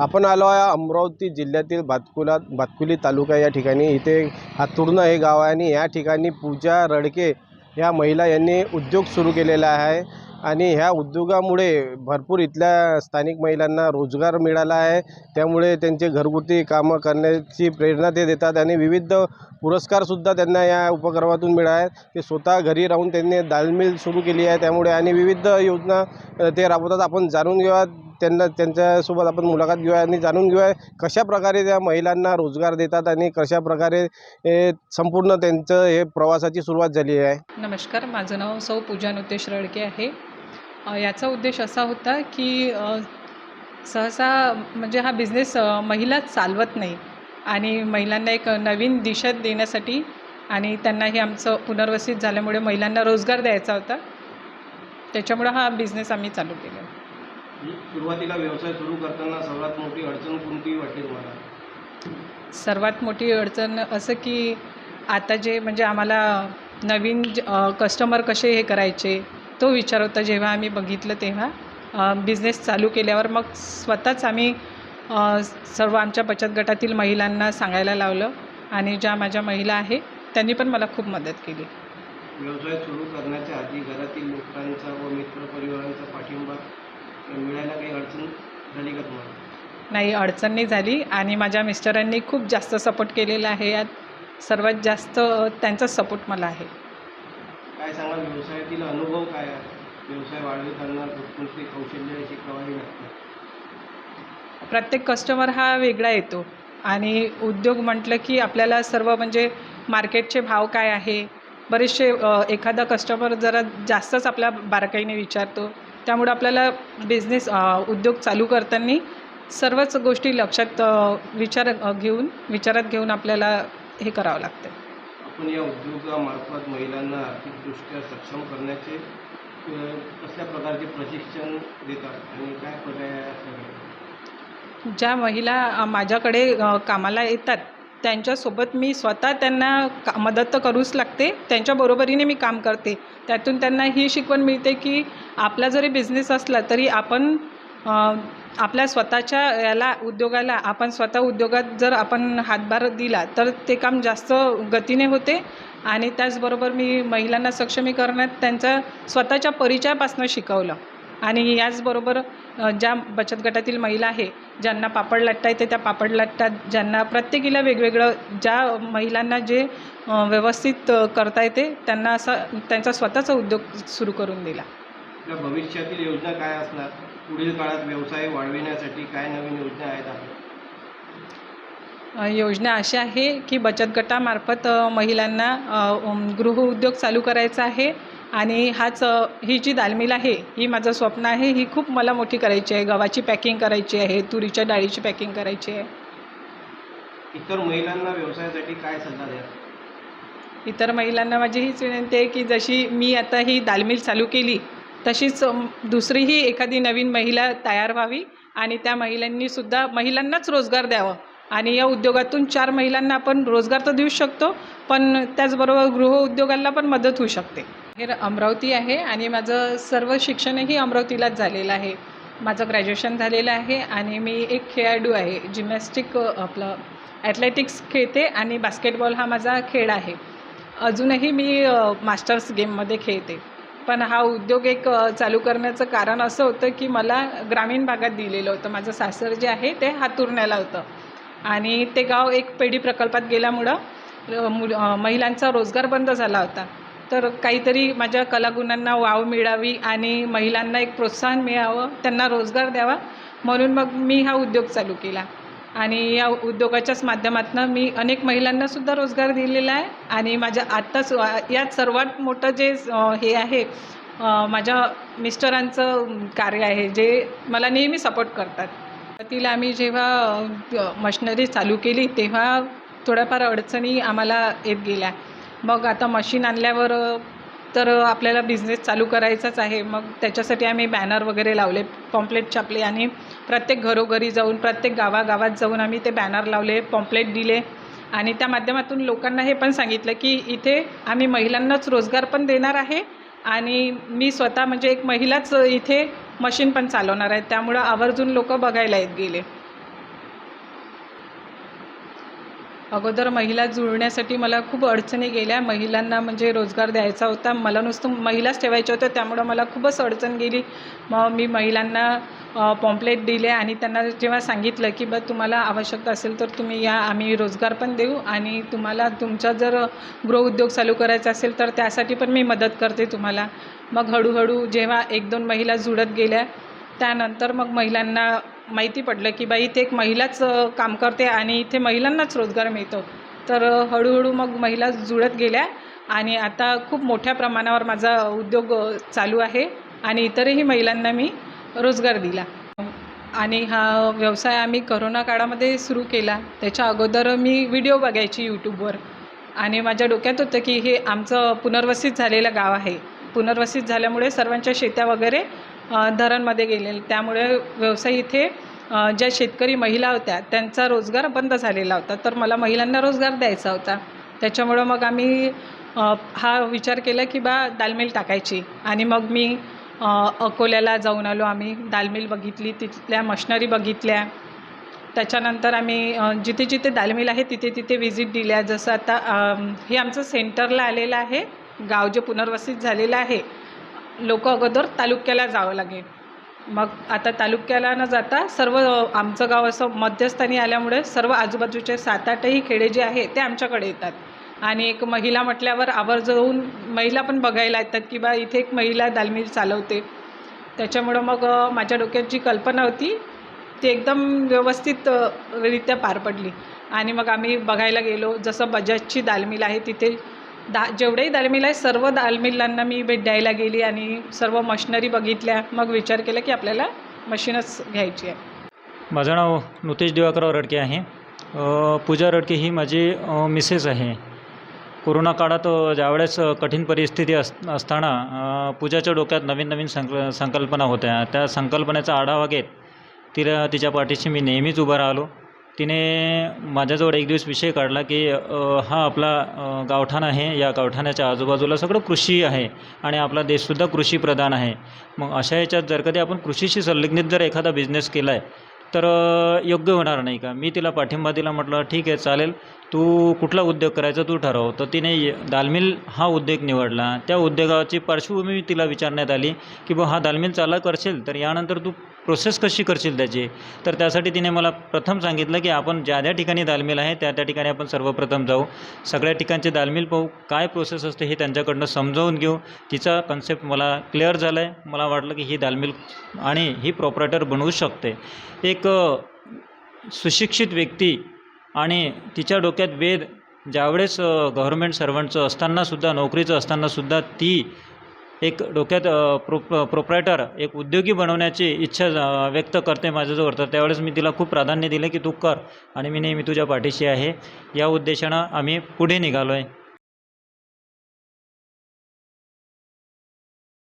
आपण आलो आहे अमरावती जिल्ह्यातील भातकुला भातकुली तालुका या ठिकाणी. इथे हातुर्णा हे गाव आहे आणि या ठिकाणी पूजा रडके ह्या महिला यांनी उद्योग सुरू केलेला आहे आणि ह्या उद्योगामुळे भरपूर इथल्या स्थानिक महिलांना रोजगार मिळाला आहे. त्यामुळे त्यांचे घरगुती कामं करण्याची प्रेरणा ते देतात आणि विविध पुरस्कारसुद्धा त्यांना या उपक्रमातून मिळाले ते स्वतः घरी राहून त्यांनी दालमिल सुरू केली आहे. त्यामुळे आणि विविध योजना ते राबवतात. आपण जाणून घेऊया त्यांना त्यांच्यासोबत आपण मुलाखत घेऊया आणि जाणून घेऊया कशाप्रकारे त्या महिलांना रोजगार देतात आणि कशा प्रकारे हे संपूर्ण त्यांचं हे प्रवासाची सुरुवात झाली आहे. नमस्कार माझं नाव सौ पूजा नुतेश रडके आहे. याचा उद्देश असा होता की सहसा म्हणजे हा बिझनेस महिलाच महिला चालवत नाही आणि महिलांना एक नवीन दिशा देण्यासाठी आणि त्यांना हे आमचं पुनर्वसित झाल्यामुळे महिलांना रोजगार द्यायचा होता. त्याच्यामुळं हा बिझनेस आम्ही चालू केला. सुरुवातीला व्यवसाय सुरू करताना सर्वात मोठी अडचण कोणती वाटली तुम्हाला? सर्वात मोठी अडचण असं की आता जे म्हणजे आम्हाला नवीन कस्टमर कसे हे करायचे तो विचार होता जेव्हा आम्ही बघितलं तेव्हा. बिझनेस चालू केल्यावर मग स्वतःच आम्ही सर्व आमच्या बचत गटातील महिलांना सांगायला लावलं आणि ज्या माझ्या महिला आहे त्यांनी पण मला खूप मदत केली. व्यवसाय सुरू करण्याच्या आधी घरातील लोकांचा व मित्रपरिवारांचा पाठिंबा मिळायला काही अडचण झाली का तुम्हाला? नाही अडचण नाही झाली. आणि माझ्या मिस्टरांनी खूप जास्त सपोर्ट केलेला आहे. यात सर्वात जास्त त्यांचाच सपोर्ट मला आहे. काय सांगाल? व्यवसायातील अनुभव काय आहे? व्यवसाय वाढविताना कोणते कौशल्य शिकावावी लागतात प्रत्येक कस्टमर हा वेगळा येतो. आणि उद्योग म्हटलं की आपल्याला सर्व म्हणजे मार्केटचे भाव काय आहे? बरेचसे एखादा कस्टमर जरा जास्तच आपल्या बारकाईने विचारतो. त्यामुळे आपल्याला बिझनेस उद्योग चालू करताना सर्वच गोष्टी लक्षात विचार घेऊन विचारात घेऊन आपल्याला हे करावं लागतं आपण या उद्योगामार्फत महिलांना आर्थिकदृष्ट्या सक्षम करण्याचे कसल्या प्रकारचे प्रशिक्षण देतात आणि काय पर्याय ज्या महिला माझ्याकडे कामाला येतात त्यांच्यासोबत मी स्वतः त्यांना का मदत तर करूच लागते. त्यांच्या बरोबरीने मी काम करते. त्यातून त्यांना ही शिकवण मिळते की आपला जरी बिझनेस असला तरी आपण आपल्या स्वतःच्या याला उद्योगाला आपण स्वतः उद्योगात जर आपण हातभार दिला तर ते काम जास्त गतीने होते. आणि त्याचबरोबर मी महिलांना सक्षमीकरणात त्यांचा स्वतःच्या परिचयापासून शिकवलं. आणि याचबरोबर ज्या बचत गटातील महिला आहे ज्यांना पापड लाटता येते त्या पापड लाटतात. ज्यांना प्रत्येकीला वेगवेगळं ज्या महिलांना जे व्यवस्थित करता येते त्यांना असा त्यांचा स्वतःचा उद्योग सुरू करून दिला. भविष्यातील योजना काय असणार? पुढील काळात व्यवसाय वाढविण्यासाठी काय नवीन योजना आहेत योजना अशी आहे की बचत गटामार्फत महिलांना गृहउद्योग चालू करायचा आहे. आणि हाच ही जी दालमिल आहे ही माझं स्वप्न आहे. ही खूप मला मोठी करायची आहे. गव्हाची पॅकिंग करायची आहे. तुरीच्या डाळीची पॅकिंग करायची आहे. इतर महिलांना व्यवसायासाठी काय सल्ला द्या इतर महिलांना माझी हीच विनंती आहे की जशी मी आता ही दालमिल चालू केली तशीच दुसरीही एखादी नवीन महिला तयार व्हावी आणि त्या महिलांनी सुद्धा महिलांनाच रोजगार द्यावं. आणि या उद्योगातून चार महिलांना आपण रोजगार तर देऊ शकतो पण त्याचबरोबर गृहउद्योगाला पण मदत होऊ शकते. हे अमरावती आहे आणि माझं सर्व शिक्षणही अमरावतीलाच झालेलं आहे. माझं ग्रॅज्युएशन झालेलं आहे आणि मी एक खेळाडू आहे जिमॅस्टिक आपलं ॲथलेटिक्स खेळते आणि बास्केटबॉल हा माझा खेळ आहे. अजूनही मी मास्टर्स गेममध्ये खेळते. पण हा उद्योग एक चालू करण्याचं कारण असं होतं की मला ग्रामीण भागात दिलेलं होतं. माझं सासर जे आहे ते हातुरण्याला होतं. आणि ते गाव एक पेढी प्रकल्पात गेल्यामुळं मुल महिलांचा रोजगार बंद झाला होता. तर काहीतरी माझ्या कलागुणांना वाव मिळावी आणि महिलांना एक प्रोत्साहन मिळावं त्यांना रोजगार द्यावा म्हणून मग मी हा उद्योग चालू केला. आणि या उद्योगाच्याच माध्यमातून मी अनेक महिलांनासुद्धा रोजगार दिलेला आहे आणि माझ्या आत्ताच यात सर्वात मोठं जे हे आहे माझ्या मिस्टरांचं कार्य आहे जे मला नेहमी सपोर्ट करतात. तिला आम्ही जेव्हा मशिनरी चालू केली तेव्हा थोड्याफार अडचणी आम्हाला येत गेल्या. मग आता मशीन आणल्यावर तर आपल्याला बिझनेस चालू करायचाच आहे. मग त्याच्यासाठी आम्ही बॅनर वगैरे लावले पॉम्पलेट छापले आणि प्रत्येक घरोघरी जाऊन प्रत्येक गावागावात जाऊन आम्ही ते बॅनर लावले पॉम्पलेट दिले. आणि त्या माध्यमातून लोकांना हे पण सांगितलं की इथे आम्ही महिलांनाच रोजगार पण देणार आहे आणि मी स्वतः म्हणजे एक महिलाच इथे मशीन पण चालवणार आहे. त्यामुळं आवर्जून लोक बघायला येत गेले. अगोदर महिला जुळण्यासाठी मला खूप अडचणी गेल्या. महिलांना म्हणजे रोजगार द्यायचा होता. मला नुसतं महिलाच ठेवायच्या होत्या. त्यामुळं मला खूपच अडचण गेली. मग मी महिलांना पॉम्पलेट दिले आणि त्यांना जेव्हा सांगितलं की बा तुम्हाला आवश्यकता असेल तर तुम्ही या आम्ही रोजगार पण देऊ आणि तुम्हाला तुमचा जर गृहउद्योग चालू करायचा असेल तर त्यासाठी पण मी मदत करते तुम्हाला. मग हळूहळू जेव्हा एक दोन महिला जुळत गेल्या त्यानंतर मग महिलांना माहिती पडलं की बाई इथे एक महिलाच काम करते आणि इथे महिलांनाच रोजगार मिळतो. तर हळूहळू मग महिला जुळत गेल्या आणि आता खूप मोठ्या प्रमाणावर माझा उद्योग चालू आहे आणि इतरही महिलांना मी रोजगार दिला. आणि हा व्यवसाय आम्ही करोना काळामध्ये सुरू केला. त्याच्या अगोदर मी व्हिडिओ बघायची यूट्यूबवर आणि माझ्या डोक्यात होतं की हे आमचं पुनर्वसित झालेलं गाव आहे. पुनर्वसित झाल्यामुळे सर्वांच्या शेत्या वगैरे धरणमध्ये गेलेले. त्यामुळे व्यवसाय इथे ज्या शेतकरी महिला होत्या त्यांचा रोजगार बंद झालेला होता. तर मला महिलांना रोजगार द्यायचा होता. त्याच्यामुळं मग आम्ही हा विचार केला की बा दालमिल टाकायची. आणि मग मी अकोल्याला जाऊन आलो आम्ही. दालमिल बघितली तिथल्या मशनरी बघितल्या. त्याच्यानंतर आम्ही जिथे जिथे दालमिल आहे तिथे तिथे व्हिजिट दिल्या. जसं आता हे आमचं सेंटरला आलेलं आहे. गाव जे पुनर्वसित झालेलं आहे लोक अगोदर तालुक्याला जावं लागेल. मग आता तालुक्याला न जाता सर्व आमचं गाव असं मध्यस्थानी आल्यामुळे सर्व आजूबाजूचे सात आठही खेडे जे आहे ते आमच्याकडे येतात. आणि एक महिला म्हटल्यावर आवर्जून महिला पण बघायला येतात की बा इथे एक महिला दालमिल चालवते. त्याच्यामुळं मग माझ्या डोक्यात जी कल्पना होती ती एकदम व्यवस्थित रित्या पार पडली. आणि मग आम्ही बघायला गेलो जसं बजाजची दालमिल आहे तिथे दा जेवढेही दालमिल आहे सर्व दालमिलांना मी भेट द्यायला गेली आणि सर्व मशिनरी बघितल्या. मग विचार केला की आपल्याला मशीनच घ्यायची आहे. माझं नाव नुतेश दिवाकरराव रडके आहे. पूजा रडके ही माझी मिसेस आहे. कोरोना काळात ज्यावेळेस कठीण परिस्थिती अस असताना पूजाच्या डोक्यात नवीन नवीन संक संकल्पना होत्या. त्या संकल्पनेचा आढावा घेत तिला तिच्या पाठीशी मी नेहमीच उभा राहिलो. तिने माझ्याजवळ एक दिवस विषय काढला की हा आपला गावठाण आहे. या गावठाण्याच्या आजूबाजूला सगळं कृषी आहे आणि आपला देशसुद्धा कृषीप्रधान आहे. मग अशा याच्यात जर कधी आपण कृषीशी संलग्नित जर एखादा बिझनेस केला आहे तर योग्य होणार नाही का? मी तिला पाठिंबा दिला म्हटलं ठीक आहे चालेल. तू कुठला उद्योग करायचा तू ठरव. तर तिने दालमिल हा उद्योग निवडला. त्या उद्योगाची पार्श्वभूमी तिला विचारण्यात आली की बा हा दालमिल चालक करशील तर यानंतर तू प्रोसेस कशी करशील त्याची? तर त्यासाठी तिने मला प्रथम सांगितलं की आपण ज्या ज्या ठिकाणी दालमिल आहे त्या त्या ठिकाणी आपण सर्वप्रथम जाऊ. सगळ्या ठिकाणचे दालमिल पाहू. काय प्रोसेस असते हे त्यांच्याकडनं समजावून घेऊ. तिचा कन्सेप्ट मला क्लिअर झाला आहे मला वाटलं की ही दालमिल आणि ही प्रॉपरेटर बनवू शकते. एक सुशिक्षित व्यक्ती आणि तिच्या डोक्यात वेद ज्यावेळेस गव्हर्मेंट सर्वंटचं असतानासुद्धा नोकरीचं असतानासुद्धा ती एक डोक्यात प्रो प्रोप्रायटर एक उद्योगी बनवण्याची इच्छा व्यक्त करते माझ्याजवळ. तर त्यावेळेस मी तिला खूप प्राधान्य दिलं की तू कर आणि मी नेहमी तुझ्या पाठीशी आहे. या उद्देशानं आम्ही पुढे निघालो आहे